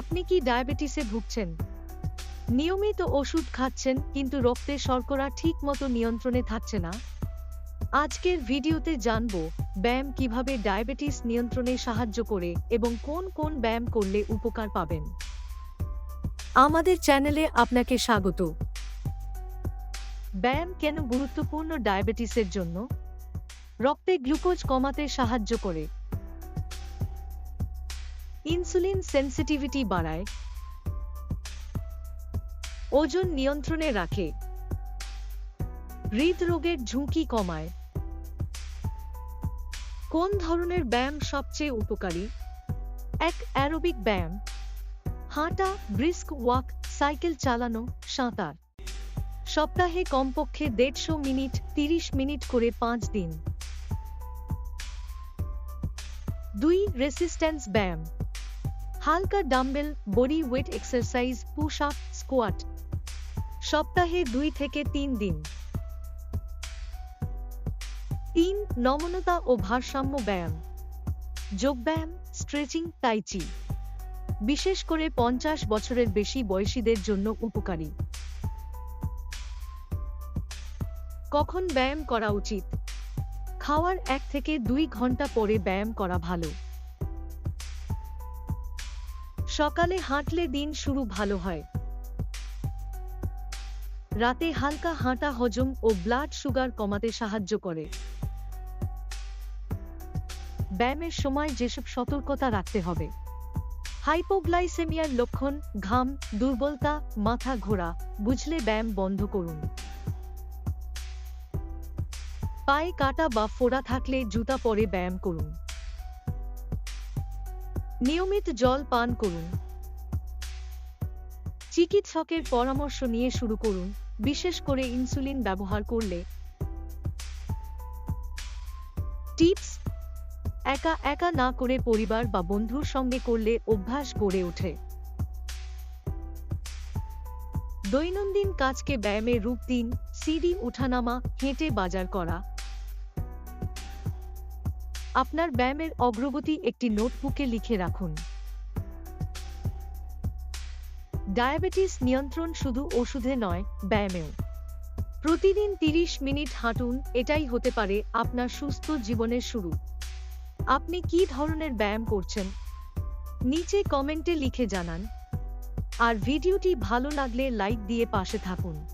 আপনি কি ডায়াবেটিসে ভুগছেন? নিয়মিত ওষুধ খাচ্ছেন, কিন্তু রক্তে শর্করা ঠিক মতো নিয়ন্ত্রণে থাকছে না? আজকের ভিডিওতে জানব, ব্যায়াম কীভাবে ডায়াবেটিস নিয়ন্ত্রণে সাহায্য করে এবং কোন কোন ব্যায়াম করলে উপকার পাবেন? আমাদের চ্যানেলে আপনাকে স্বাগত। ব্যায়াম কেন গুরুত্বপূর্ণ ডায়াবেটিসের জন্য? রক্তে গ্লুকোজ কমাতে সাহায্য করে। ইনসুলিন সেন্সিটিভিটি বাড়ায়। ওজন নিয়ন্ত্রণে রাখে। হৃদরোগের ঝুঁকি কমায়। কোন ধরনের ব্যায়াম সবচেয়ে উপকারী? এক অ্যারোবিক ব্যায়াম। হাঁটা, ব্রিস্ক ওয়াক, সাইকেল চালানো, সাঁতার। সপ্তাহে কমপক্ষে দেড়শো মিনিট, তিরিশ মিনিট করে পাঁচ দিন। দুই রেসিস্ট্যান্স ব্যায়াম। হালকা dumbbell, body weight exercise push up squat. সপ্তাহে দুই থেকে তিন দিন। তিন নমনতা ও ভারসাম্য ব্যায়াম। যোগব্যায়াম স্ট্রেচিং তাইচি বিশেষ করে পঞ্চাশ বছরের বেশি বয়সীদের জন্য উপকারী। কখন ব্যায়াম করা উচিত? খাওয়ার এক থেকে দুই ঘণ্টা পরে ব্যায়াম করা ভালো। সকালে হাঁটলে দিন শুরু ভালো হয়। রাতে হালকা হাঁটা হজম ও ব্লাড সুগার কমাতে সাহায্য করে। ব্যায়ামের সময় যেসব সতর্কতা রাখতে হবে। হাইপোগ্লাইসেমিয়ার লক্ষণ, ঘাম, দুর্বলতা, মাথা ঘোরা, বুঝলে ব্যায়াম বন্ধ করুন। পায়ে কাটা বা ফোড়া থাকলে জুতা পরে ব্যায়াম করুন। নিয়মিত জল পান করুন। চিকিৎসকের পরামর্শ নিয়ে শুরু করুন, বিশেষ করে ইনসুলিন ব্যবহার করলে। টিপস, একা একা না করে পরিবার বা বন্ধুর সঙ্গে করলে অভ্যাস গড়ে ওঠে। দৈনন্দিন কাজকে ব্যায়ামের রূপ দিন, সিডি, উঠানামা, হেঁটে বাজার করা। আপনার ব্যায়ামের অগ্রগতি একটি নোটবুকে লিখে রাখুন। ডায়াবেটিস নিয়ন্ত্রণ শুধু ওষুধে নয়, ব্যায়ামেও। প্রতিদিন তিরিশ মিনিট হাঁটুন, এটাই হতে পারে আপনার সুস্থ জীবনের শুরু। আপনি কি ধরনের ব্যায়াম করছেন? নিচে কমেন্টে লিখে জানান। আর ভিডিওটি ভালো লাগলে লাইক দিয়ে পাশে থাকুন।